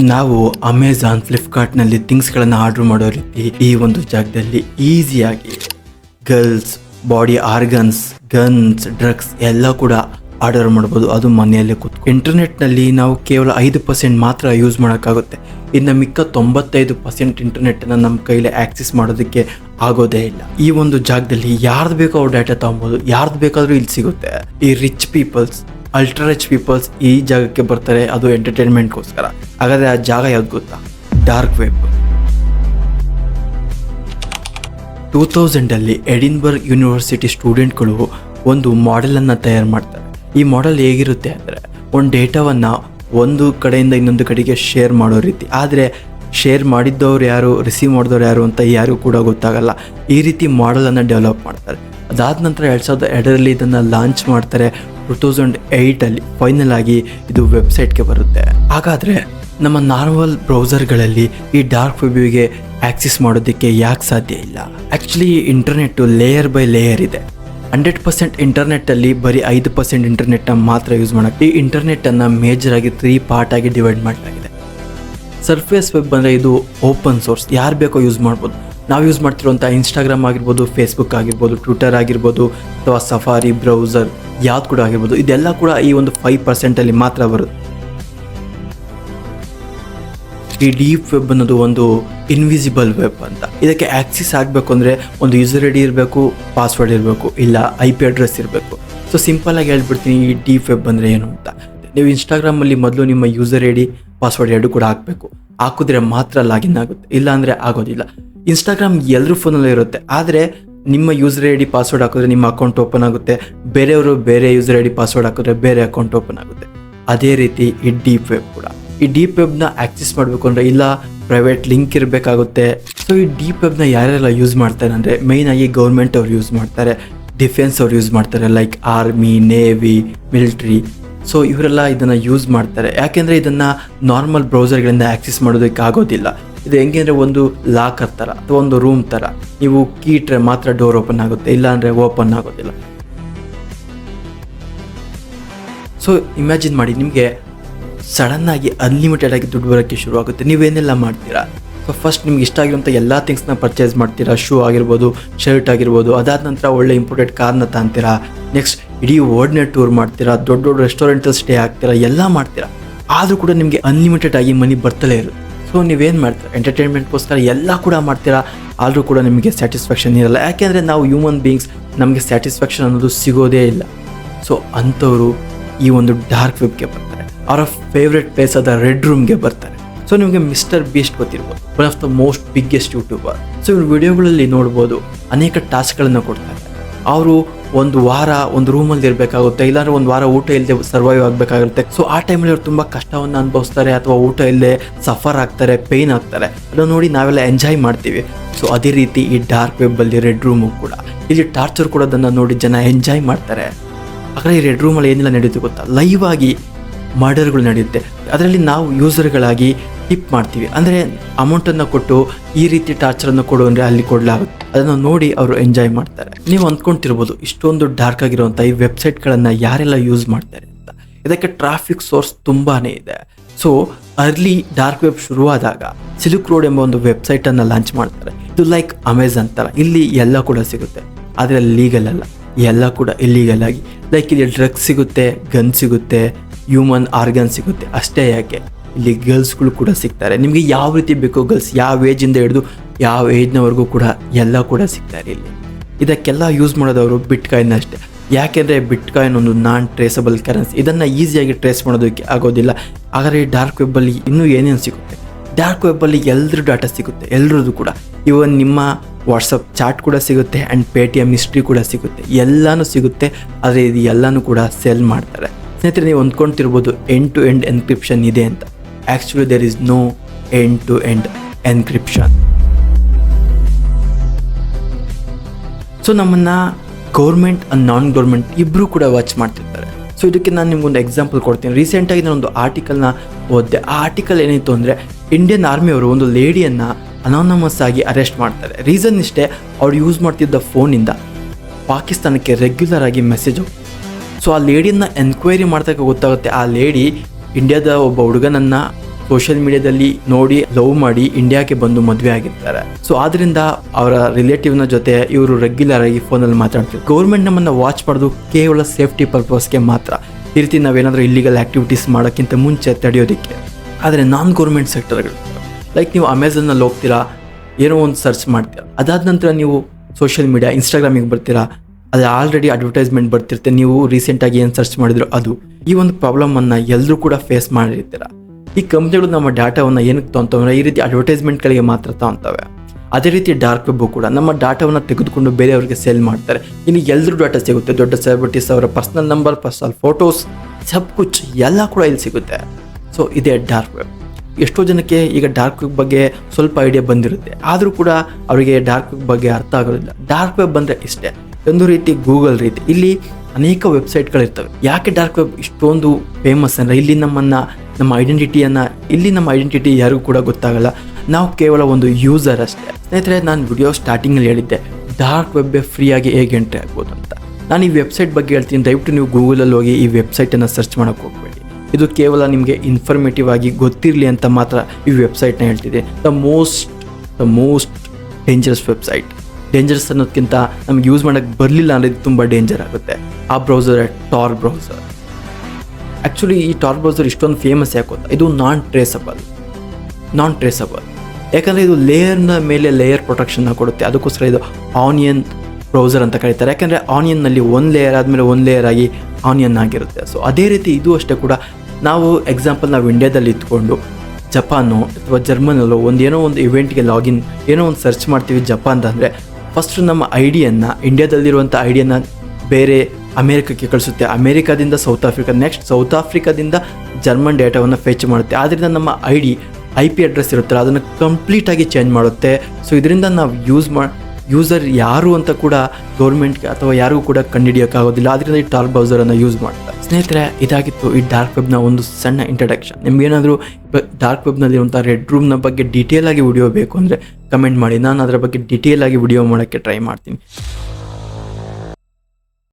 ನಾವು Amazon ಫ್ಲಿಪ್ಕಾರ್ಟ್ನಲ್ಲಿ ಥಿಂಗ್ಸ್ಗಳನ್ನು order ಮಾಡೋ ರೀತಿ ಈ ಒಂದು ಜಾಗದಲ್ಲಿ ಈಸಿಯಾಗಿ girls body organs guns drugs ಎಲ್ಲ ಕೂಡ ಆರ್ಡರ್ ಮಾಡ್ಬೋದು. ಅದು ಮನೆಯಲ್ಲೇ ಕೂತು ಇಂಟರ್ನೆಟ್ನಲ್ಲಿ ನಾವು ಕೇವಲ ಐದು ಪರ್ಸೆಂಟ್ ಮಾತ್ರ ಯೂಸ್ ಮಾಡೋಕ್ಕಾಗುತ್ತೆ. ಇನ್ನು ಮಿಕ್ಕ ತೊಂಬತ್ತೈದು ಪರ್ಸೆಂಟ್ ಇಂಟರ್ನೆಟ್ಟನ್ನು ನಮ್ಮ ಕೈಲಿ ಆಕ್ಸೆಸ್ ಮಾಡೋದಕ್ಕೆ ಆಗೋದೇ ಇಲ್ಲ. ಈ ಒಂದು ಜಾಗದಲ್ಲಿ ಯಾರ್ದು ಬೇಕೋ ಅವ್ರು ಡಾಟಾ ತೊಗೊಬೋದು. ಯಾರ್ದು ಬೇಕಾದರೂ ಇಲ್ಲಿ ಸಿಗುತ್ತೆ. ಈ rich peoples ultra rich peoples ಈ ಜಾಗಕ್ಕೆ ಬರ್ತಾರೆ, ಅದು ಎಂಟರ್ಟೈನ್ಮೆಂಟ್ಗೋಸ್ಕರ ಹಾಗಾದರೆ ಆ ಜಾಗ ಯಾವ್ದು ಗೊತ್ತಾ? ಡಾರ್ಕ್ ವೆಬ್ ಟೂ ತೌಸಂಡಲ್ಲಿ ಎಡಿನ್ಬರ್ಗ್ ಯೂನಿವರ್ಸಿಟಿ ಸ್ಟೂಡೆಂಟ್ಗಳು ಒಂದು ಮಾಡೆಲನ್ನು ತಯಾರು ಮಾಡ್ತಾರೆ. ಈ ಮಾಡೆಲ್ ಹೇಗಿರುತ್ತೆ ಅಂದರೆ, ಒಂದು ಡೇಟಾವನ್ನು ಒಂದು ಕಡೆಯಿಂದ ಇನ್ನೊಂದು ಕಡೆಗೆ ಶೇರ್ ಮಾಡೋ ರೀತಿ. ಆದರೆ ಶೇರ್ ಮಾಡಿದ್ದವ್ರು ಯಾರು ರಿಸೀವ್ ಮಾಡಿದವ್ರು ಯಾರು ಅಂತ ಯಾರಿಗೂ ಕೂಡ ಗೊತ್ತಾಗಲ್ಲ. ಈ ರೀತಿ ಮಾಡೆಲನ್ನು ಡೆವಲಪ್ ಮಾಡ್ತಾರೆ. ಅದಾದ ನಂತರ ಎರಡು ಸಾವಿರದ ಎರಡರಲ್ಲಿ ಇದನ್ನು ಲಾಂಚ್ ಮಾಡ್ತಾರೆ. ಟೂ ತೌಸಂಡ್ ಏಯ್ಟಲ್ಲಿ ಫೈನಲ್ ಆಗಿ ಇದು ವೆಬ್ಸೈಟ್ಗೆ ಬರುತ್ತೆ. ಹಾಗಾದರೆ ನಮ್ಮ ನಾರ್ಮಲ್ ಬ್ರೌಸರ್ಗಳಲ್ಲಿ ಈ ಡಾರ್ಕ್ ವೆಬ್ಗೆ ಆಕ್ಸೆಸ್ ಮಾಡೋದಕ್ಕೆ ಯಾಕೆ ಸಾಧ್ಯ ಇಲ್ಲ? Actually internet layer by layer ಇದೆ. ಹಂಡ್ರೆಡ್ ಪರ್ಸೆಂಟ್ ಇಂಟರ್ನೆಟ್ಟಲ್ಲಿ ಬರೀ ಐದು ಪರ್ಸೆಂಟ್ ಇಂಟರ್ನೆಟ್ನ ಮಾತ್ರ ಯೂಸ್ ಮಾಡೋಕ್ಕೆ ಈ ಇಂಟರ್ನೆಟ್ಟನ್ನು ಮೇಜರ್ ಆಗಿ ತ್ರೀ ಪಾರ್ಟ್ ಆಗಿ ಡಿವೈಡ್ ಮಾಡಲಾಗಿದೆ. ಸರ್ಫೇಸ್ ವೆಬ್ ಅಂದರೆ ಇದು ಓಪನ್ ಸೋರ್ಸ್ ಯಾರು ಬೇಕೋ ಯೂಸ್ ಮಾಡ್ಬೋದು. ನಾವು ಯೂಸ್ ಮಾಡ್ತಿರುವಂಥ ಇನ್ಸ್ಟಾಗ್ರಾಮ್ ಆಗಿರ್ಬೋದು ಫೇಸ್ಬುಕ್ ಆಗಿರ್ಬೋದು ಟ್ವಿಟರ್ ಆಗಿರ್ಬೋದು, ಅಥವಾ ಸಫಾರಿ ಬ್ರೌಸರ್ ಯಾವ್ದು ಕೂಡ ಆಗಿರ್ಬೋದು, ಇದೆಲ್ಲ ಕೂಡ ಈ ಒಂದು ಫೈವ್ ಪರ್ಸೆಂಟಲ್ಲಿ ಮಾತ್ರ ಬರುತ್ತೆ. ಈ ಡೀಪ್ ವೆಬ್ ಅನ್ನೋದು ಒಂದು ಇನ್ವಿಸಿಬಲ್ ವೆಬ್ ಅಂತ. ಇದಕ್ಕೆ ಆಕ್ಸಿಸ್ ಆಗಬೇಕು ಅಂದರೆ ಒಂದು ಯೂಸರ್ ಐ ಡಿ ಇರಬೇಕು ಪಾಸ್ವರ್ಡ್ ಇರಬೇಕು, ಇಲ್ಲ ಐ ಪಿ ಅಡ್ರೆಸ್ ಇರಬೇಕು. ಸೊ ಸಿಂಪಲಾಗಿ ಹೇಳ್ಬಿಡ್ತೀನಿ ಈ ಡೀಪ್ ವೆಬ್ ಅಂದರೆ ಏನು ಅಂತ. ನೀವು ಇನ್ಸ್ಟಾಗ್ರಾಮಲ್ಲಿ ಮೊದಲು ನಿಮ್ಮ ಯೂಸರ್ ಐ ಡಿ ಪಾಸ್ವರ್ಡ್ ಎರಡು ಕೂಡ ಹಾಕಬೇಕು. ಹಾಕಿದ್ರೆ ಮಾತ್ರ ಲಾಗಿನ್ ಆಗುತ್ತೆ. ಇಲ್ಲ ಅಂದರೆ ಆಗೋದಿಲ್ಲ. ಇನ್ಸ್ಟಾಗ್ರಾಮ್ ಎಲ್ಲರೂ ಫೋನಲ್ಲೂ ಇರುತ್ತೆ. ಆದರೆ ನಿಮ್ಮ ಯೂಸರ್ ಐ ಡಿ ಪಾಸ್ವರ್ಡ್ ಹಾಕಿದ್ರೆ ನಿಮ್ಮ ಅಕೌಂಟ್ ಓಪನ್ ಆಗುತ್ತೆ. ಬೇರೆಯವರು ಬೇರೆ ಯೂಸರ್ ಐ ಡಿ ಪಾಸ್ವರ್ಡ್ ಹಾಕಿದ್ರೆ ಬೇರೆ ಅಕೌಂಟ್ ಓಪನ್ ಆಗುತ್ತೆ. ಅದೇ ರೀತಿ ಈ ಡೀಪ್ ವೆಬ್ ಕೂಡ. ಈ ಡೀಪ್ ವೆಬ್ನ ಆಕ್ಸೆಸ್ ಮಾಡಬೇಕು ಅಂದರೆ ಇಲ್ಲ ಪ್ರೈವೇಟ್ ಲಿಂಕ್ ಇರಬೇಕಾಗುತ್ತೆ. ಸೊ ಈ ಡೀಪ್ ವೆಬ್ನ ಯಾರೆಲ್ಲ ಯೂಸ್ ಮಾಡ್ತಾರೆ ಅಂದರೆ ಆಗಿ ಗೌರ್ಮೆಂಟ್ ಅವ್ರು ಯೂಸ್ ಮಾಡ್ತಾರೆ. ಡಿಫೆನ್ಸ್ ಅವ್ರು ಯೂಸ್ ಮಾಡ್ತಾರೆ like army navy military so ಇವರೆಲ್ಲ ಇದನ್ನು ಯೂಸ್ ಮಾಡ್ತಾರೆ. ಯಾಕೆಂದರೆ ಇದನ್ನು ನಾರ್ಮಲ್ ಬ್ರೌಸರ್ಗಳಿಂದ ಆಕ್ಸೆಸ್ ಮಾಡೋದಕ್ಕೆ ಆಗೋದಿಲ್ಲ. ಇದು ಹೆಂಗೆ ಅಂದರೆ ಒಂದು ಲಾಕರ್ ಥರ ಅಥವಾ ಒಂದು ರೂಮ್ ಥರ ನೀವು ಕೀ ಇಟ್ರೆ ಮಾತ್ರ ಡೋರ್ ಓಪನ್ ಆಗುತ್ತೆ ಇಲ್ಲ ಅಂದರೆ ಓಪನ್ ಆಗೋದಿಲ್ಲ. ಸೊ ಇಮ್ಯಾಜಿನ್ ಮಾಡಿ, ನಿಮಗೆ ಸಡನ್ನಾಗಿ ಅನ್ಲಿಮಿಟೆಡ್ ಆಗಿ ದುಡ್ಡು ಬರೋಕ್ಕೆ ಶುರು ಆಗುತ್ತೆ. ನೀವೇನೆಲ್ಲ ಮಾಡ್ತೀರಾ? ಸೊ ಫಸ್ಟ್ ನಿಮ್ಗೆ ಇಷ್ಟ ಆಗಿರುವಂಥ ಎಲ್ಲ ಥಿಂಗ್ಸ್ನ ಪರ್ಚೇಸ್ ಮಾಡ್ತೀರಾ. ಶೂ ಆಗಿರ್ಬೋದು ಶರ್ಟ್ ಆಗಿರ್ಬೋದು, ಅದಾದ ನಂತರ ಒಳ್ಳೆ ಇಂಪೋರ್ಟೆಡ್ ಕಾರ್ನ ತಾಂತೀರಾ? ನೆಕ್ಸ್ಟ್ ಇಡೀ ವರ್ಲ್ಡ್ನೇ ಟೂರ್ ಮಾಡ್ತೀರಾ? ದೊಡ್ಡ ದೊಡ್ಡ ರೆಸ್ಟೋರೆಂಟಲ್ಲಿ ಸ್ಟೇ ಆಗ್ತೀರಾ? ಎಲ್ಲ ಮಾಡ್ತೀರಾ? ಆದರೂ ಕೂಡ ನಿಮಗೆ ಅನ್ಲಿಮಿಟೆಡ್ ಆಗಿ ಮನಿ ಬರ್ತಲೇ ಇರುತ್ತೆ. ಸೊ ನೀವೇನು ಮಾಡ್ತೀರಾ? ಎಂಟರ್ಟೈನ್ಮೆಂಟ್ಗೋಸ್ಕರ ಎಲ್ಲ ಕೂಡ ಮಾಡ್ತೀರಾ? ಆದರೂ ಕೂಡ ನಿಮಗೆ ಸ್ಯಾಟಿಸ್ಫ್ಯಾಕ್ಷನ್ ಇರಲ್ಲ. ಯಾಕೆಂದರೆ ನಾವು ಹ್ಯೂಮನ್ ಬೀಯಿಂಗ್ಸ್ ನಮಗೆ ಸ್ಯಾಟಿಸ್ಫ್ಯಾಕ್ಷನ್ ಅನ್ನೋದು ಸಿಗೋದೇ ಇಲ್ಲ. ಸೊ ಅಂಥವರು ಈ ಒಂದು ಡಾರ್ಕ್ ವೆಬ್ಗೆ ಬರ್ತಾರೆ. ಅವರ ಫೇವ್ರೆಟ್ ಪ್ಲೇಸ್ ಆದ ರೆಡ್ ರೂಮ್ಗೆ ಬರ್ತಾರೆ. ಸೊ ನಿಮಗೆ ಮಿಸ್ಟರ್ ಬೀಸ್ಟ್ ಗೊತ್ತಿರ್ಬೋದು. One of the most biggest YouTuber so ಇವ್ರ ವಿಡಿಯೋಗಳಲ್ಲಿ ನೋಡ್ಬೋದು ಅನೇಕ ಟಾಸ್ಕ್ಗಳನ್ನು ಕೊಡ್ತಾರೆ. ಅವರು ಒಂದು ವಾರ ಒಂದು ರೂಮಲ್ಲಿ ಇರಬೇಕಾಗುತ್ತೆ, ಇಲ್ಲಾಂದ್ರೆ ಒಂದು ವಾರ ಊಟ ಇಲ್ಲದೆ ಸರ್ವೈವ್ ಆಗಬೇಕಾಗುತ್ತೆ. ಸೊ ಆ ಟೈಮಲ್ಲಿ ಅವ್ರು ತುಂಬ ಕಷ್ಟವನ್ನು ಅನುಭವಿಸ್ತಾರೆ ಅಥವಾ ಊಟ ಇಲ್ಲದೆ ಸಫರ್ ಆಗ್ತಾರೆ ಪೇಯ್ನ್ ಆಗ್ತಾರೆ. ಅದನ್ನು ನೋಡಿ ನಾವೆಲ್ಲ ಎಂಜಾಯ್ ಮಾಡ್ತೀವಿ. ಸೊ ಅದೇ ರೀತಿ ಈ ಡಾರ್ಕ್ ವೆಬ್ಬಲ್ಲಿ ರೆಡ್ ರೂಮು ಕೂಡ. ಇಲ್ಲಿ ಟಾರ್ಚರ್ ಕೊಡೋದನ್ನು ನೋಡಿ ಜನ ಎಂಜಾಯ್ ಮಾಡ್ತಾರೆ. ಆದರೆ ಈ ರೆಡ್ ರೂಮಲ್ಲಿ ಏನೆಲ್ಲ ನಡೆಯುತ್ತೆ ಗೊತ್ತಾ? ಲೈವ್ ಆಗಿ ಮರ್ಡರ್ಗಳು ನಡೆಯುತ್ತೆ ಅದರಲ್ಲಿ ನಾವು ಯೂಸರ್ಗಳಾಗಿ ಟಿಪ್ ಮಾಡ್ತೀವಿ. ಅಂದರೆ ಅಮೌಂಟನ್ನು ಕೊಟ್ಟು ಈ ರೀತಿ ಟಾರ್ಚರನ್ನು ಕೊಡು ಅಂದರೆ ಅಲ್ಲಿ ಕೊಡಲಾಗುತ್ತೆ. ಅದನ್ನು ನೋಡಿ ಅವರು ಎಂಜಾಯ್ ಮಾಡ್ತಾರೆ. ನೀವು ಅಂದ್ಕೊಂತಿರ್ಬೋದು ಇಷ್ಟೊಂದು ಡಾರ್ಕ್ ಆಗಿರುವಂಥ ಈ ವೆಬ್ಸೈಟ್ಗಳನ್ನು ಯಾರೆಲ್ಲ ಯೂಸ್ ಮಾಡ್ತಾರೆ ಅಂತ. ಇದಕ್ಕೆ ಟ್ರಾಫಿಕ್ ಸೋರ್ಸ್ ತುಂಬಾ ಇದೆ. ಸೊ ಅರ್ಲಿ ಡಾರ್ಕ್ ವೆಬ್ ಶುರುವಾದಾಗ ಸಿಲ್ಕ್ ರೋಡ್ ಎಂಬ ಒಂದು ವೆಬ್ಸೈಟನ್ನು ಲಾಂಚ್ ಮಾಡ್ತಾರೆ. ಇದು ಲೈಕ್ ಅಮೆಝಾನ್ ಥರ ಇಲ್ಲಿ ಎಲ್ಲ ಕೂಡ ಸಿಗುತ್ತೆ. ಆದರೆ ಲೀಗಲ್ ಅಲ್ಲ. ಎಲ್ಲ ಕೂಡ ಇಲ್ಲೀಗಲ್ ಆಗಿ. ಲೈಕ್ ಇಲ್ಲಿ ಡ್ರಗ್ಸ್ ಸಿಗುತ್ತೆ ಗನ್ ಸಿಗುತ್ತೆ ಹ್ಯೂಮನ್ ಆರ್ಗನ್ ಸಿಗುತ್ತೆ. ಅಷ್ಟೇ ಯಾಕೆ? ಇಲ್ಲಿ ಗರ್ಲ್ಸ್ಗಳು ಕೂಡ ಸಿಗ್ತಾರೆ. ನಿಮಗೆ ಯಾವ ರೀತಿ ಬೇಕೋ ಗರ್ಲ್ಸ್ ಯಾವ ಏಜಿಂದ ಹಿಡಿದು ಯಾವ ಏಜ್ನವರೆಗೂ ಕೂಡ ಎಲ್ಲ ಕೂಡ ಸಿಗ್ತಾರೆ ಇಲ್ಲಿ. ಇದಕ್ಕೆಲ್ಲ ಯೂಸ್ ಮಾಡೋದವರು ಬಿಟ್ ಕಾಯಿನ್ ಅಷ್ಟೇ. ಯಾಕೆಂದರೆ ಬಿಟ್ ಕಾಯಿನ್ ಒಂದು ನಾನ್ ಟ್ರೇಸಬಲ್ ಕರೆನ್ಸಿ ಇದನ್ನು ಈಸಿಯಾಗಿ ಟ್ರೇಸ್ ಮಾಡೋದಕ್ಕೆ ಆಗೋದಿಲ್ಲ. ಆದರೆ ಡಾರ್ಕ್ ವೆಬ್ಬಲ್ಲಿ ಇನ್ನೂ ಏನೇನು ಸಿಗುತ್ತೆ? ಡಾರ್ಕ್ ವೆಬ್ಬಲ್ಲಿ ಎಲ್ಲರ ಡಾಟಾ ಸಿಗುತ್ತೆ. ಎಲ್ಲರದ್ದು ಕೂಡ. ಇವನ್ ನಿಮ್ಮ ವಾಟ್ಸಪ್ ಚಾಟ್ ಕೂಡ ಸಿಗುತ್ತೆ and Paytm history ಕೂಡ ಸಿಗುತ್ತೆ. ಎಲ್ಲನೂ ಸಿಗುತ್ತೆ. ಆದರೆ ಇದು ಎಲ್ಲನೂ ಕೂಡ ಸೆಲ್ ಮಾಡ್ತಾರೆ. ಸ್ನೇಹಿತರೆ, ನೀವು ಅಂದ್ಕೊಳ್ತಿರ್ಬೋದು ಎಂಡ್ ಟು ಎಂಡ್ ಎನ್ಕ್ರಿಪ್ಷನ್ ಇದೆ ಅಂತ. There is no end to end encryption so ನಮ್ಮನ್ನು ಗೌರ್ಮೆಂಟ್ ಅಂಡ್ ನಾನ್ ಗೌರ್ಮೆಂಟ್ ಇಬ್ಬರೂ ಕೂಡ ವಾಚ್ ಮಾಡ್ತಿರ್ತಾರೆ. ಸೊ ಇದಕ್ಕೆ ನಾನು ನಿಮ್ಗೊಂದು ಎಕ್ಸಾಂಪಲ್ ಕೊಡ್ತೀನಿ. ರೀಸೆಂಟಾಗಿ ನಾನೊಂದು ಆರ್ಟಿಕಲ್ನ ಓದಿದೆ. ಆ ಆರ್ಟಿಕಲ್ ಏನಿತ್ತು ಅಂದರೆ ಇಂಡಿಯನ್ ಆರ್ಮಿಯವರು ಒಂದು ಲೇಡಿಯನ್ನು ಅನಾನಮಸ್ ಆಗಿ ಅರೆಸ್ಟ್ ಮಾಡ್ತಾರೆ. ರೀಸನ್ ಇಷ್ಟೇ, ಅವ್ರು ಯೂಸ್ ಮಾಡ್ತಿದ್ದ ಫೋನಿಂದ ಪಾಕಿಸ್ತಾನಕ್ಕೆ ರೆಗ್ಯುಲರ್ ಆಗಿ ಮೆಸೇಜ್ ಸೊ ಆ ಲೇಡಿಯನ್ನು ಎನ್ಕ್ವೈರಿ ಮಾಡ್ತಕ್ಕ ಗೊತ್ತಾಗುತ್ತೆ, ಆ ಲೇಡಿ ಇಂಡಿಯಾದ ಒಬ್ಬ ಹುಡುಗನನ್ನ ಸೋಷಿಯಲ್ ಮೀಡಿಯಾದಲ್ಲಿ ನೋಡಿ ಲವ್ ಮಾಡಿ ಇಂಡಿಯಾಕ್ಕೆ ಬಂದು ಮದುವೆ ಆಗಿರ್ತಾರೆ. ಸೊ ಆದ್ರಿಂದ ಅವರ ರಿಲೇಟಿವ್ನ ಜೊತೆ ಇವರು ರೆಗ್ಯುಲರ್ ಆಗಿ ಫೋನಲ್ಲಿ ಮಾತಾಡ್ತಾರೆ ಗೌರ್ಮೆಂಟ್ ನಮ್ಮನ್ನ ವಾಚ್ ಮಾಡೋದು ಕೇವಲ ಸೇಫ್ಟಿ ಪರ್ಪಸ್ಗೆ ಮಾತ್ರ. ಈ ರೀತಿ ನಾವೇನಾದರೂ ಇಲ್ಲಿಗಲ್ ಆಕ್ಟಿವಿಟೀಸ್ ಮಾಡೋಕ್ಕಿಂತ ಮುಂಚೆ ತಡೆಯೋದಕ್ಕೆ. ಆದರೆ ನಾನ್ ಗೌರ್ಮೆಂಟ್ ಸೆಕ್ಟರ್ಗಳು ಲೈಕ್ ನೀವು ಅಮೆಝಾನಲ್ಲಿ ಹೋಗ್ತೀರಾ, ಏನೋ ಒಂದು ಸರ್ಚ್ ಮಾಡ್ತೀರಾ. ಅದಾದ ನಂತರ ನೀವು ಸೋಷಿಯಲ್ ಮೀಡಿಯಾ ಇನ್ಸ್ಟಾಗ್ರಾಮಿಗೆ ಬರ್ತೀರಾ ಅದು ಆಲ್ರೆಡಿ ಅಡ್ವರ್ಟೈಸ್ಮೆಂಟ್ ಬರ್ತಿರುತ್ತೆ. ನೀವು ರೀಸೆಂಟಾಗಿ ಏನು ಸರ್ಚ್ ಮಾಡಿದ್ರು ಅದು. ಈ ಒಂದು ಪ್ರಾಬ್ಲಮನ್ನು ಎಲ್ಲರೂ ಕೂಡ ಫೇಸ್ ಮಾಡಿರ್ತೀರ. ಈ ಕಂಪ್ನಿಗಳು ನಮ್ಮ ಡಾಟಾವನ್ನು ಏನಕ್ಕೆ ತೊಗೊಂತವೆ? ಈ ರೀತಿ ಅಡ್ವರ್ಟೈಸ್ಮೆಂಟ್ಗಳಿಗೆ ಮಾತ್ರ ತೊಂತವೆ ಅದೇ ರೀತಿ ಡಾರ್ಕ್ ವೆಬ್ಬು ಕೂಡ. ನಮ್ಮ ಡಾಟಾವನ್ನು ತೆಗೆದುಕೊಂಡು ಬೇರೆಯವರಿಗೆ ಸೇಲ್ ಮಾಡ್ತಾರೆ. ಇನ್ನು ಎಲ್ಲರೂ ಡಾಟಾ ಸಿಗುತ್ತೆ. ದೊಡ್ಡ ಸೆಲೆಬ್ರಿಟೀಸ್ ಅವರ ಪರ್ಸ್ನಲ್ ನಂಬರ್ ಪರ್ಸ್ನಲ್ ಫೋಟೋಸ್ ಸಬ್ ಕುಚ್ ಎಲ್ಲ ಕೂಡ ಇಲ್ಲಿ ಸಿಗುತ್ತೆ. ಸೊ ಇದೇ ಡಾರ್ಕ್ ವೆಬ್ ಎಷ್ಟೋ ಜನಕ್ಕೆ ಈಗ ಡಾರ್ಕ್ ವೆಬ್ ಬಗ್ಗೆ ಸ್ವಲ್ಪ ಐಡಿಯಾ ಬಂದಿರುತ್ತೆ. ಆದರೂ ಕೂಡ ಅವರಿಗೆ ಡಾರ್ಕ್ ವೆಬ್ ಬಗ್ಗೆ ಅರ್ಥ ಆಗೋದಿಲ್ಲ. ಡಾರ್ಕ್ ವೆಬ್ ಬಂದರೆ ಇಷ್ಟೇ. ಒಂದು ರೀತಿ ಗೂಗಲ್ ರೀತಿ. ಇಲ್ಲಿ ಅನೇಕ ವೆಬ್ಸೈಟ್ಗಳಿರ್ತವೆ. ಯಾಕೆ ಡಾರ್ಕ್ ವೆಬ್ ಇಷ್ಟೊಂದು ಫೇಮಸ್ ಅಂದರೆ ಇಲ್ಲಿ ನಮ್ಮನ್ನು, ನಮ್ಮ ಐಡೆಂಟಿಟಿಯನ್ನು ಇಲ್ಲಿ ನಮ್ಮ ಐಡೆಂಟಿಟಿ ಯಾರಿಗೂ ಕೂಡ ಗೊತ್ತಾಗಲ್ಲ. ನಾವು ಕೇವಲ ಒಂದು ಯೂಸರ್ ಅಷ್ಟೇ. ಸ್ನೇಹಿತರೆ, ನಾನು ವಿಡಿಯೋ ಸ್ಟಾರ್ಟಿಂಗಲ್ಲಿ ಹೇಳಿದ್ದೆ. ಡಾರ್ಕ್ ವೆಬ್ಬೆ ಫ್ರೀಯಾಗಿ ಹೇಗೆ ಎಂಟ್ರಿ ಆಗ್ಬೋದು ಅಂತ. ನಾನು ಈ ವೆಬ್ಸೈಟ್ ಬಗ್ಗೆ ಹೇಳ್ತೀನಿ. ದಯವಿಟ್ಟು ನೀವು ಗೂಗಲಲ್ಲಿ ಹೋಗಿ ಈ ವೆಬ್ಸೈಟನ್ನು ಸರ್ಚ್ ಮಾಡೋಕ್ಕೆ ಹೋಗಬೇಡಿ. ಇದು ಕೇವಲ ನಿಮಗೆ ಇನ್ಫಾರ್ಮೇಟಿವ್ ಆಗಿ ಗೊತ್ತಿರಲಿ ಅಂತ ಮಾತ್ರ ಈ ವೆಬ್ಸೈಟ್ನ ಹೇಳ್ತಿದೆ. The most the most dangerous website dangerous ಅನ್ನೋದಕ್ಕಿಂತ ನಮ್ಗೆ ಯೂಸ್ ಮಾಡೋಕ್ಕೆ ಬರಲಿಲ್ಲ ಅನ್ನೋದು ತುಂಬ ಡೇಂಜರ್ ಆಗುತ್ತೆ. ಆ ಬ್ರೌಸರ್ ಟಾರ್ ಬ್ರೌಸರ್ ಆ್ಯಕ್ಚುಲಿ ಈ ಟಾರ್ ಬ್ರೌಸರ್ ಇಷ್ಟೊಂದು ಫೇಮಸ್ ಯಾಕೆ ಗೊತ್ತಾ? ಇದು ನಾನ್ ಟ್ರೇಸಬಲ್ ನಾನ್ ಟ್ರೇಸಬಲ್ ಯಾಕಂದರೆ ಇದು ಲೇಯರ್ನ ಮೇಲೆ ಲೇಯರ್ ಪ್ರೊಟೆಕ್ಷನ್ನ ಕೊಡುತ್ತೆ. ಅದಕ್ಕೋಸ್ಕರ ಇದು ಆನಿಯನ್ ಬ್ರೌಸರ್ ಅಂತ ಕರೀತಾರೆ. ಯಾಕಂದರೆ ಆನಿಯನ್ನಲ್ಲಿ ಒಂದು ಲೇಯರ್ ಆದಮೇಲೆ ಒಂದು ಲೇಯರ್ ಆಗಿ ಆನಿಯನ್ ಆಗಿರುತ್ತೆ. ಸೊ ಅದೇ ರೀತಿ ಇದು ಅಷ್ಟೇ ಕೂಡ ನಾವು ಎಕ್ಸಾಂಪಲ್ ನಾವು ಇಂಡಿಯಾದಲ್ಲಿ ಇದ್ಕೊಂಡು ಜಪಾನು ಅಥವಾ ಜರ್ಮನಲ್ಲೋ ಒಂದು ಏನೋ ಒಂದು ಇವೆಂಟ್ಗೆ ಲಾಗಿನ್ ಏನೋ ಒಂದು ಸರ್ಚ್ ಮಾಡ್ತೀವಿ ಜಪಾನ್ ಅಂದರೆ ಫಸ್ಟ್ ನಮ್ಮ ಐಡಿಯನ್ನು ಡಿಯನ್ನು ಇಂಡಿಯಾದಲ್ಲಿರುವಂಥ ಐಡಿಯನ್ನು ಡಿಯನ್ನು ಬೇರೆ ಅಮೇರಿಕಕ್ಕೆ ಕಳಿಸುತ್ತೆ. ಅಮೇರಿಕಾದಿಂದ ಸೌತ್ ಆಫ್ರಿಕಾ ನೆಕ್ಸ್ಟ್ ಸೌತ್ ಆಫ್ರಿಕಾದಿಂದ ಜರ್ಮನ್ ಡೇಟಾವನ್ನು ಫೆಚ್ ಮಾಡುತ್ತೆ. ಆದ್ದರಿಂದ ನಮ್ಮ I D I P address ಇರುತ್ತಲ್ಲ, ಅದನ್ನು ಕಂಪ್ಲೀಟಾಗಿ ಚೇಂಜ್ ಮಾಡುತ್ತೆ. ಸೊ ಇದರಿಂದ ನಾವು ಯೂಸ್ ಮಾ ಯೂಸರ್ ಯಾರು ಅಂತ ಕೂಡ ಗೌರ್ಮೆಂಟ್ಗೆ ಅಥವಾ ಯಾರಿಗೂ ಕೂಡ ಕಂಡುಹಿಡಿಯೋಕ್ಕಾಗೋದಿಲ್ಲ ಆದ್ದರಿಂದ ಈ ಟಾರ್ಕ್ ಬ್ರೌಸರನ್ನು ಯೂಸ್ ಮಾಡ್ತಾರೆ. ಸ್ನೇಹಿತರೆ, ಇದಾಗಿತ್ತು ಈ ಡಾರ್ಕ್ ವೆಬ್ನ ಒಂದು ಸಣ್ಣ ಇಂಟ್ರಡಕ್ಷನ್ ನಿಮ್ಗೇನಾದರೂ ಡಾರ್ಕ್ ವೆಬ್ನಲ್ಲಿರುವಂಥ ರೆಡ್ ರೂಮ್ನ ಬಗ್ಗೆ ಡೀಟೇಲ್ ಆಗಿ ವಿಡಿಯೋ ಬೇಕು ಅಂದರೆ ಕಮೆಂಟ್ ಮಾಡಿ. ನಾನು ಅದರ ಬಗ್ಗೆ ಡೀಟೇಲ್ ಆಗಿ ವಿಡಿಯೋ ಮಾಡೋಕ್ಕೆ ಟ್ರೈ ಮಾಡ್ತೀನಿ.